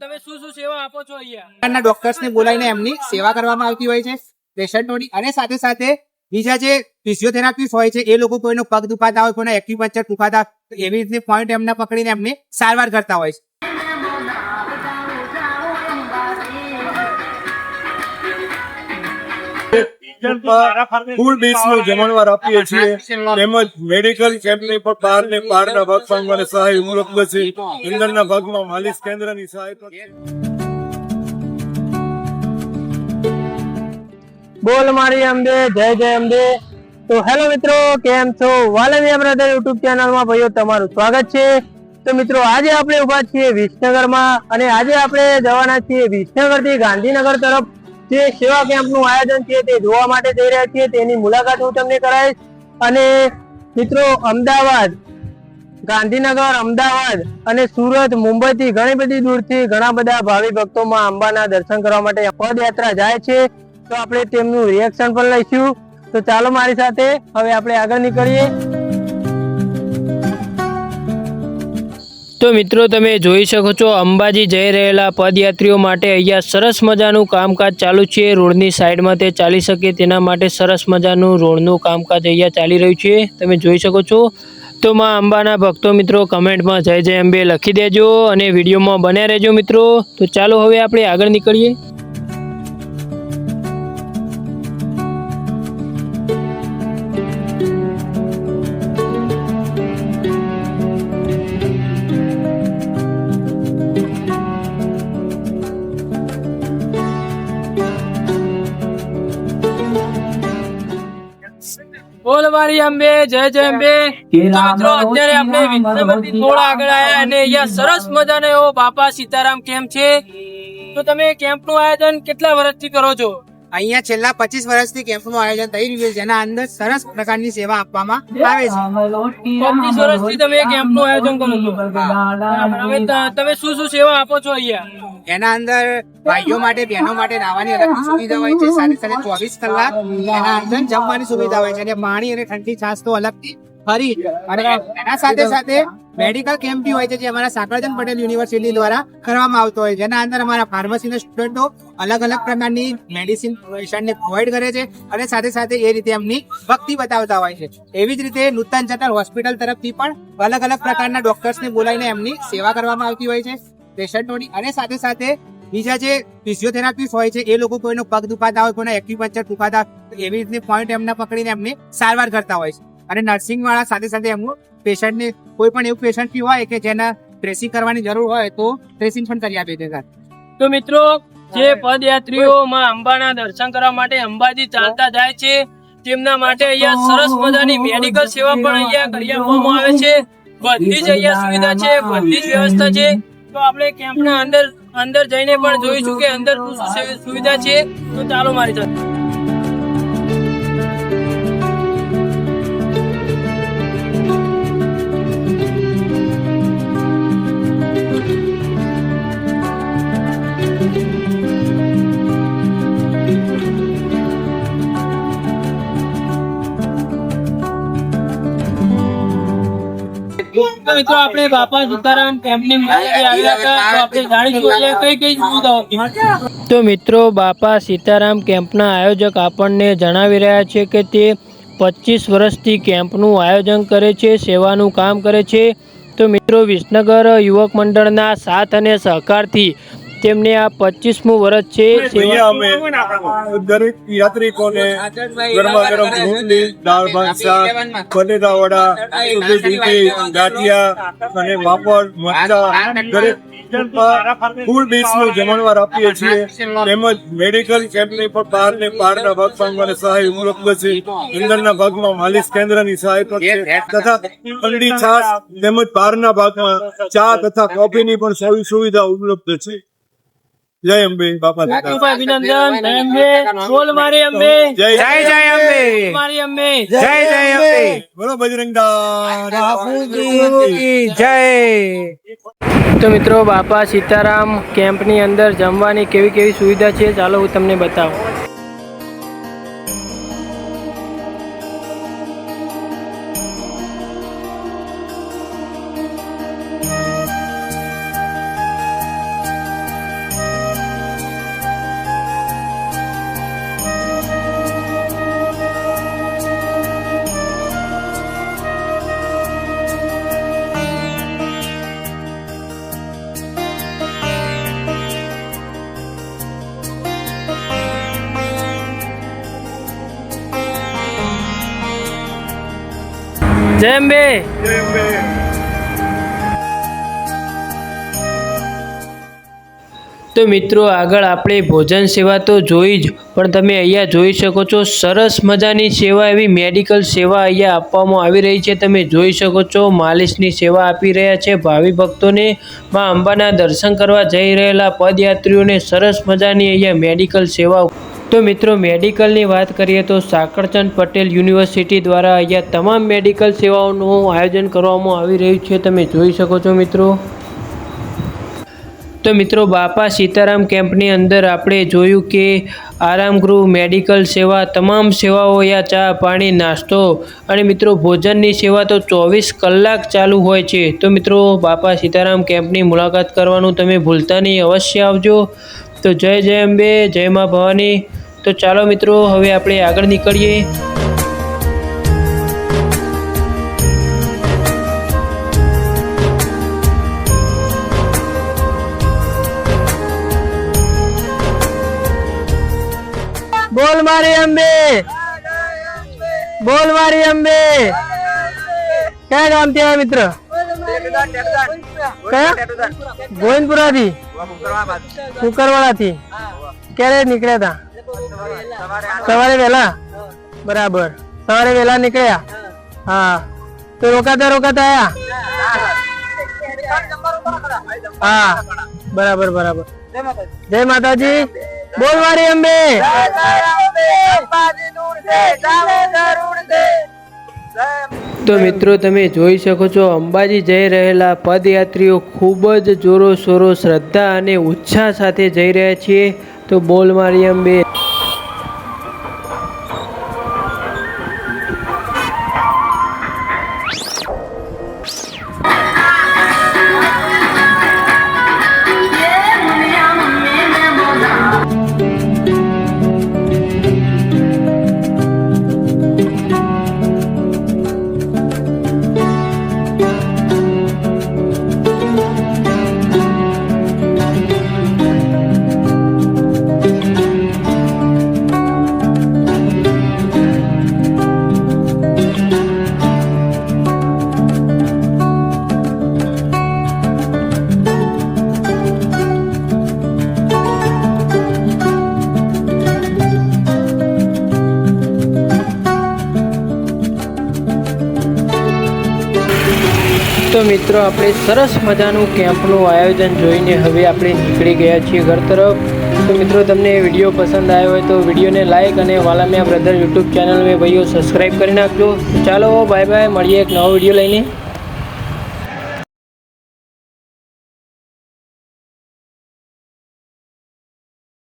તમે શું શું સેવા આપો છો અહીંયા? ડોક્ટર્સને બોલાવીને એમની સેવા કરવામાં આવતી હોય છે, પેશન્ટોની અને સાથે સાથે બીજા જે ફિઝિયોથેરાપિસ્ટ હોય છે, એ લોકો કોઈનો પગ દુખાતા હોય કોઈનો એક્યુપંચર દુખાતા એવી રીતે પોઈન્ટ એમને પકડીને એમને સારવાર કરતા હોય છે. ફૂલ ડીશનું જમણવાર આપીએ છીએ. તેમજ મેડિકલ કેમ્પની પણ બહાર ને બહારના પણ મને સહાય ઉપલબ્ધ છે અંદરના ભાગમાં માલિશ કેન્દ્રની સહાય પણ બોલ મારી અંબે જય જય અંબે તો હેલો મિત્રો કેમ છો? વાલમિયા બ્રધર યુટ્યુબ ચેનલમાં ભાઈઓ તમારું સ્વાગત છે. તો મિત્રો આજે આપણે ઊભા છીએ વિસનગરમાં અને આજે આપણે જવાના છીએ વિસનગરથી ગાંધીનગર તરફ. જે સેવા કેમ્પનું આયોજન છે તે જોવા માટે જઈ રહ્યા છીએ. તેની મુલાકાત હું તમને કરાવીશ. અને મિત્રો, અમદાવાદ, ગાંધીનગર, અમદાવાદ અને સુરત, મુંબઈથી ઘણી બધી દૂરથી ઘણા બધા ભાવિ ભક્તોમાં અંબાના દર્શન કરવા માટે પદયાત્રા જાય છે. તો આપણે તેમનું રિએક્શન પણ લઈશું. તો ચાલો મારી સાથે હવે આપણે આગળ નીકળીએ. તો મિત્રો તમે જોઈ શકો છો, અંબાજી જઈ રહેલા પદયાત્રીઓ માટે અહીંયા સરસ મજાનું કામકાજ ચાલુ છે. રોડની સાઈડમાં તે ચાલી શકે તેના માટે સરસ મજાનું રોડનું કામકાજ અહીંયા ચાલી રહ્યું છે. તમે જોઈ શકો છો. તો માં અંબાના ભક્તો મિત્રો, કમેન્ટમાં જય જય અંબે લખી દેજો અને વિડીયોમાં બન્યા રહેજો મિત્રો. તો ચાલો હવે આપણે આગળ નીકળીએ. બોલ મારી અંબે જય જય અંબે. મિત્રો અત્યારે આપણે વિસનગરથી થોડા આગળ આવ્યા અને અહીંયા સરસ મજાનો એવો બાપા સીતારામ કેમ્પ છે? તો તમે કેમ્પનું આયોજન કેટલા વર્ષથી કરો છો? અહીંયા છેલ્લા પચીસ વર્ષથી કેમ્પનું આયોજન થઈ રહ્યું છે જેના અંદર સરસ પ્રકારની સેવા આપવામાં આવે છે. પચીસ વર્ષથી તમે કેમ્પનું આયોજન કરો છો? હવે તમે શું શું સેવા આપો છો અહીંયા? એના અંદર ભાઈઓ માટે બહેનો માટે નાવાની અલગ સુવિધા હોય છે સાથે સાથે ચોવીસ કલાક એના અંદર જમવાની સુવિધા હોય છે અને પાણી અને ઠંડી છાશ તો અલગથી ફરી અને એના સાથે સાથે મેડિકલ કેમ્પ બી હોય છે જે અમારા સાકરજન પટેલ યુનિવર્સિટી દ્વારા કરવામાં આવતો હોય જેના અંદર અમારા ફાર્મસીના સ્ટુડન્ટો અલગ અલગ પ્રકારની મેડિસિન પેશન્ટને પ્રોવાઈડ કરે છે અને સાથે સાથે એ રીતે એમની ભક્તિ બતાવતા હોય છે. એવી જ રીતે નૂતન ચટર હોસ્પિટલ તરફથી પણ અલગ અલગ પ્રકારના ડોક્ટર્સને બોલાવીને એમની સેવા કરવામાં આવતી હોય છે. પેશન્ટોની અને સાથે સાથે બીજા જે ફિઝિયોથેરાપિસ્ટ હોય છે, એ લોકો કોઈનો પગ દુખાતા હોય, કોઈના એક્યુપંચર દુખાતા એવી રીતે પોઈન્ટ એમને પકડીને એમને સારવાર કરતા હોય છે. અને નર્સિંગ વાળા સાથે સાથે એમનું પેશન્ટને કોઈ પણ એવું પેશન્ટ હોય કે જેના ટ્રેસિંગ કરવાની જરૂર હોય તો ટ્રેસિંગ પણ કરી આપે છે તો મિત્રો જે પદયાત્રીઓ માં અંબાના દર્શન કરવા માટે અંબાજી ચાલતા જાય છે તેમના માટે અહીંયા સરસ મજાની મેડિકલ સેવા પણ અહીંયા કરી આપવામાં આવે છે. બધી જ અહીંયા સુવિધા છે બધી જ વ્યવસ્થા છે. તો આપણે કેમ્પના અંદર અંદર જઈને પણ જોઈશું કે અંદર શું સુવિધા છે. તો ચાલો મારી સાથે. તો મિત્રો આપણે બાપા સીતારામ કેમ્પની મુલાકાતે આવ્યા હતા તો આપણે જાણીશું અહીંયા કઈ કઈ સુવિધાઓ તો મિત્રો બાપા સીતારામ કેમ્પના આયોજક આપણને જણાવી રહ્યા છે કે તે પચીસ વર્ષથી કેમ્પનું આયોજન કરે છે સેવાનું કામ કરે છે. તો મિત્રો વિસનગર યુવક મંડળના સાથ અને સહકારથી તેમને આ પચીસમું વર્ષ છે સેવા અહીંયા અમે દરેક યાત્રિકોને ગરમા ગરમ રોટલી દાળ ભાત શાક બટેટા વડા ગાંઠિયા અને પાપડ મરચા. દરેક ફૂલ ડીશનું જમણવાર આપીએ છીએ. તેમજ મેડિકલ કેમ્પની પણ બહાર ને બહારના ભાગમાં મને સહાય ઉપલબ્ધ છે. અંદરના ભાગમાં માલિશ કેન્દ્રની સહાય પણ છે. તથા ઠંડી છાશ તેમજ બહારના ભાગમાં ચા તથા કોફીની પણ સારી સુવિધા ઉપલબ્ધ છે. જય અંબે બાપા સીતારામ. અભિનંદન જય અંબે બોલ મારી અંબે. જય જય જય અંબે. મારી અંબે. જય જય અંબે. બોલો બજરંગ જય. તો મિત્રો બાપા સીતારામ કેમ્પની અંદર જમવાની કેવી કેવી સુવિધા છે? ચાલો હું તમને બતાવું. જય અંબે. તો મિત્રો, આગળ આપણે ભોજન સેવા તો જોઈ જ, પણ તમે અહીંયા જોઈ શકો છો, સરસ મજાની સેવા એવી મેડિકલ સેવા અહીંયા આપવામાં આવી રહી છે તમે જોઈ શકો છો, માલિશની સેવા આપી રહ્યા છે ભાવિ ભક્તોને માં અંબાના દર્શન કરવા જઈ રહેલા પદયાત્રીઓને સરસ મજાની અહીંયા મેડિકલ સેવા તો મિત્રો, મેડિકલની વાત કરીએ તો સાકરચંદ પટેલ યુનિવર્સિટી દ્વારા અહીંયા તમામ મેડિકલ સેવાઓનું આયોજન કરવામાં આવી રહ્યું છે. તમે જોઈ શકો છો મિત્રો. તો મિત્રો, બાપા સીતારામ કેમ્પની અંદર આપણે જોયું કે આરામગૃહ, મેડિકલ સેવા, તમામ સેવાઓ યા ચા, પાણી, નાસ્તો અને મિત્રો, ભોજનની સેવા તો ચોવીસ કલાક ચાલુ હોય છે. તો મિત્રો, બાપા સીતારામ કેમ્પની મુલાકાત કરવાનું તમે ભૂલતા નહીં, અવશ્ય આવજો. તો જય જય અંબે, જય મા ભવાની. તો ચાલો મિત્રો હવે આપણે આગળ નીકળીએ. બોલ મારી અંબે. બોલ મારી અંબે. કયા ગામથી આવ્યા મિત્ર? કયા? ગોવિંદપુરા થી કુકરવાડા થી ક્યારે નીકળ્યા હતા સવારે વહેલા બરાબર. સવારે વહેલા નીકળ્યા? હા. તો રોકાતા રોકાતા આયા? હા. બરાબર બરાબર. જય માતાજી. બોલ મારી અંબે. તો મિત્રો, તમે જોઈ શકો છો, અંબાજી જઈ રહેલા પદયાત્રીઓ ખૂબ જ જોરો શોરો શ્રદ્ધા અને ઉત્સાહ સાથે જઈ રહ્યા છીએ. તો બોલ મારી અંબે. મિત્રો, આપણે સરસ મજાનું કેમ્પનું આયોજન જોઈને હવે આપણે નીકળી ગયા છીએ ઘર તરફ. તો મિત્રો, તમને વીડિયો પસંદ આવ્યો હોય તો વિડીયોને લાઇક અને વાલામિયા બ્રધર યુટ્યુબ ચેનલ મેં ભાઈઓ સબસ્ક્રાઈબ કરી નાખજો. ચાલો બાય બાય મળીએ એક નવો વીડિયો લઈને.